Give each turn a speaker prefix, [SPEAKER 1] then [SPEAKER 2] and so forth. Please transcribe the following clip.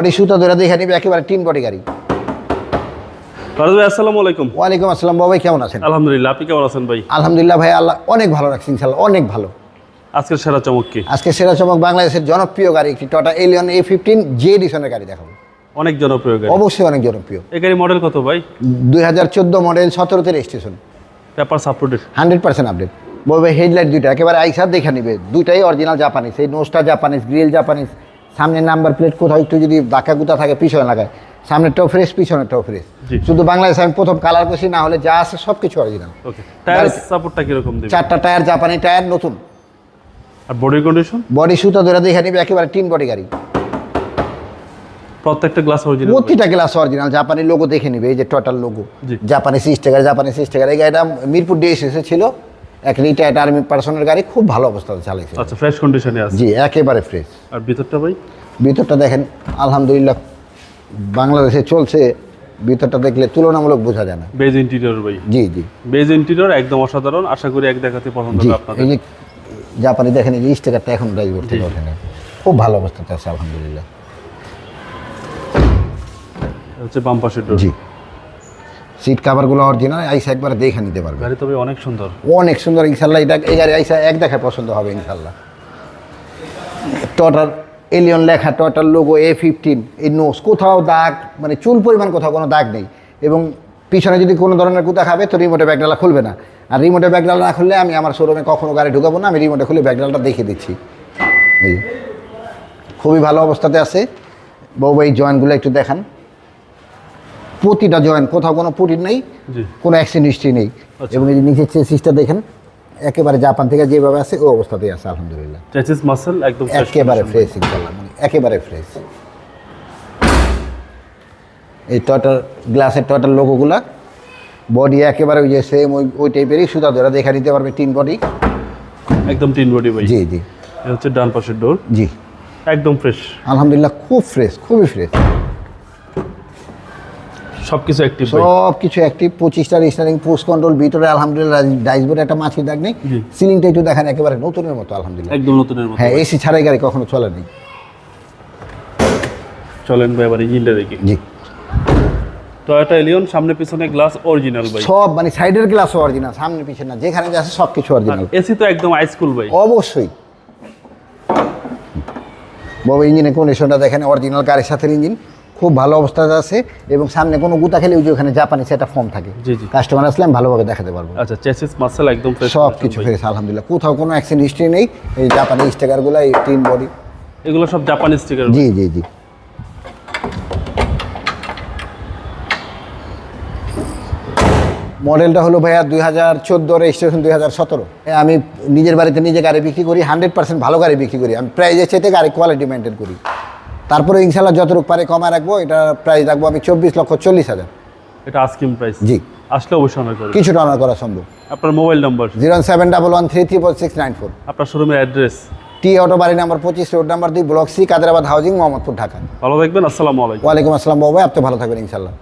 [SPEAKER 1] Body সুতা ধরে দেখে নিবে একেবারে তিন বডি গাড়ি।
[SPEAKER 2] ভাই আসসালামু আলাইকুম।
[SPEAKER 1] ওয়ালাইকুম আসসালাম বাবাই কেমন আছেন?
[SPEAKER 2] আলহামদুলিল্লাহ আপনি কেমন আছেন ভাই?
[SPEAKER 1] আলহামদুলিল্লাহ ভাই আল্লাহ অনেক ভালো রাখছি ইনশাল্লাহ অনেক ভালো।
[SPEAKER 2] আজকের সেরা চমক কি?
[SPEAKER 1] আজকে সেরা চমক বাংলাদেশের জনপ্রিয় গাড়ি একটি Toyota Allion A fifteen J এডিশনের গাড়ি দেখাবো।
[SPEAKER 2] অনেক জনপ্রিয় গাড়ি।
[SPEAKER 1] অবশ্যই অনেক জনপ্রিয়।
[SPEAKER 2] এই গাড়ি মডেল কত ভাই?
[SPEAKER 1] দুই হাজার চোদ্দ model সতেরোতে registration
[SPEAKER 2] paper
[SPEAKER 1] hundred percent update বলবে হেডলাইট দুইটা একেবারে আইসার দেখে নিবে। দুইটাই অরিজিনাল জাপানিজ এই নোজটা জাপানিজ গ্রিল জাপানিজ সামনের নাম্বার প্লেট কোথাও একটু যদি দাকা গুতা থাকে পিছনে লাগায়। সামনেরটাও ফ্রেশ পিছনেরটাও ফ্রেশ শুধু বাংলাদেশে আমি প্রথম কালার করছি না হলে যা আছে সব কিছু অরিজিনাল
[SPEAKER 2] সাপোর্টটা কীরকম
[SPEAKER 1] চারটা টায়ার জাপানি টায়ার নতুন।
[SPEAKER 2] আর বডি কন্ডিশন
[SPEAKER 1] বডি সুতা ধরে দেখে নিবে একেবারে তিন বডি গাড়ি।
[SPEAKER 2] প্রত্যেকটা গ্লাস অরিজিনাল
[SPEAKER 1] প্রতিটা গ্লাস অরিজিনাল জাপানি লোগো দেখে নিবে এই যে টোটাল লোগো। জাপানি সিস্টেকার জাপানি সিস্টেকার এই গাড়িটা মিরপুর ডিএসএসে ছিল এক রিটায়ার্ড আর্মি পার্সনের গাড়ি খুব ভালো অবস্থাতে চালাইছে।
[SPEAKER 2] আচ্ছা ফ্রেশ কন্ডিশনে আছে।
[SPEAKER 1] জি একেবারে ফ্রেশ
[SPEAKER 2] আর ভিতরটা ভাই?
[SPEAKER 1] ভিতরটা দেখেন আলহামদুলিল্লাহ বাংলাদেশে চলছে। ভিতরটা দেখলে তুলনামূলক বোঝা যায় না।
[SPEAKER 2] বেজ ইন্টেরিয়র ভাই।
[SPEAKER 1] জি জি।
[SPEAKER 2] বেজ ইন্টেরিয়র একদম অসাধারণ। আশা করি এক দেখাতে পছন্দ হবে আপনাদের।
[SPEAKER 1] এই যে জাপানি দেখেন এই যে স্টিকারটা এখন ড্রাইভার থেকে ওঠেনি খুব ভালো অবস্থাতে আছে আলহামদুলিল্লাহ।
[SPEAKER 2] হচ্ছে বাম পাশের ডোর
[SPEAKER 1] জি। সিট কাভারগুলো অরিজিনাল আইসা একবার দেখে নিতে পারবে।
[SPEAKER 2] গাড়ি তবে অনেক সুন্দর।
[SPEAKER 1] অনেক সুন্দর ইনশাল্লাহ এটা এই গাড়ি আইসা এক দেখায় পছন্দ হবে ইনশাল্লাহ। টটার এলিয়ন লেখা টটার লোগো এ ফিফটিন এই নোস কোথাও দাগ মানে চুল পরিমাণ কোথাও কোনো দাগ নেই। এবং পিছনে যদি কোনো ধরনের কুতা খাবে তো রিমোটে ব্যাগডালা খুলবে না। আর রিমোটে ব্যাগডালা না খুললে আমি আমার শোরুমে কখনো গাড়ি ঢুকাবো না আমি রিমোটে খুলে ব্যাগডালটা দেখে দিচ্ছি। এই। খুবই ভালো অবস্থাতে আছে। বউ এই জয়েন্টগুলো একটু দেখান। প্রতিটা জয়েন্ট কোথাও কোনো পুটির নেই কোনো অ্যাক্সিডেন্ট হিস্ট্রি নেই।
[SPEAKER 2] আচ্ছা।
[SPEAKER 1] এবং এই যে নিচের চেসিসটা দেখেন একেবারে জাপান থেকে যেভাবে আছে ওই অবস্থাতেই আছে আলহামদুলিল্লাহ।
[SPEAKER 2] চেসিস মাসেল একদম
[SPEAKER 1] একেবারে ফ্রেশ ইনশাল্লাহ মানে একেবারে ফ্রেশ এই টটার গ্লাসের টটার লোগোগুলা বডি একেবারে ওই যে সেম ওই ওই টাইপেরই সুতা ধরে দেখা দিতে পারবে তিন বডি
[SPEAKER 2] একদম টিন বডি ভাই।
[SPEAKER 1] জি জি।
[SPEAKER 2] হচ্ছে ডান পাশের ডোর
[SPEAKER 1] জি।
[SPEAKER 2] একদম ফ্রেশ
[SPEAKER 1] আলহামদুলিল্লাহ খুব ফ্রেশ খুবই ফ্রেশ
[SPEAKER 2] সবকিছু অ্যাক্টিভ ভাই
[SPEAKER 1] সব কিছু অ্যাক্টিভ পঁচিশটা রিস্টারিং পোস্ট কন্ট্রোল ভিতরে আলহামদুলিল্লাহ ডাইসবোর্ডে একটা মাছি দাগ নেই সিলিংটা একটু দেখেন একেবারে নতুনের মতো আলহামদুলিল্লাহ
[SPEAKER 2] একদম নতুনের মতো।
[SPEAKER 1] হ্যাঁ এসি ছাড়াই গাড়ি কখনো চলেনি।
[SPEAKER 2] চলেন ভাই আবার ইঞ্জিনটা দেখি।
[SPEAKER 1] জি।
[SPEAKER 2] টয়োটা এলিয়ন সামনে পিছনে গ্লাস অরিজিনাল ভাই।
[SPEAKER 1] সব মানে সাইডের গ্লাস অরিজিনাল সামনে পিছনে না যেখানে যা আছে সব কিছু অরিজিনাল
[SPEAKER 2] এসি তো একদম আইসকুল ভাই।
[SPEAKER 1] অবশ্যই। বাবা ইঞ্জিনের কন্ডিশনটা দেখেন অরিজিনাল গাড়ির সাথে ইঞ্জিন খুব ভালো অবস্থাতে আছে এবং সামনে কোনো গুতা খেলে ওই যে ওখানে জাপানি সেটা ফর্ম থাকে।
[SPEAKER 2] জি, জি।
[SPEAKER 1] কাস্টমার আসলে আমি ভালোভাবে দেখাতে পারব।
[SPEAKER 2] আচ্ছা চেসিস মাসেল একদম ফ্রেশ
[SPEAKER 1] সব কিছু ফ্রেশ আলহামদুলিল্লাহ। কোথাও কোনো অ্যাক্সিডেন্ট হিস্ট্রি নেই। এই জাপানি স্টিকারগুলো এই টিন বডি
[SPEAKER 2] এগুলো সব জাপানি স্টিকার
[SPEAKER 1] জি জি জি। মডেলটা হলো ভাইয়া দুই হাজার চোদ্দ রেজিস্ট্রেশন দুই হাজার সতেরো। আমি নিজের বাড়িতে নিজে গাড়ি বিক্রি করি হান্ড্রেড পার্সেন্ট ভালো গাড়ি বিক্রি করি। আমি প্রাইজের চাইতে গাড়ি কোয়ালিটি মেনটেন করি। তারপরে ইনশাল্লাহ যতটুকু পারে কমায় রাখব এটা প্রাইস রাখব আমি চব্বিশ লক্ষ চল্লিশ হাজার।
[SPEAKER 2] এটা আস্কিং প্রাইস
[SPEAKER 1] জি।
[SPEAKER 2] আসলে অবশ্যই অনার করা।
[SPEAKER 1] কিছুটা অনার করা সম্ভব।
[SPEAKER 2] আপনার mobile number
[SPEAKER 1] zero seven double one three triple six nine four.
[SPEAKER 2] আপনার শোরুমের অ্যাড্রেস
[SPEAKER 1] টি অটো বাড়ি নাম্বার পঁচিশ রোড নাম্বার দুই block C Kaderabad housing Mohammadpur Dhaka.
[SPEAKER 2] ভালো থাকবেন আসসালামু আলাইকুম।
[SPEAKER 1] ওয়ালাইকুম আসসালাম বাবা আপনি ভালো থাকবেন ইনশাল্লাহ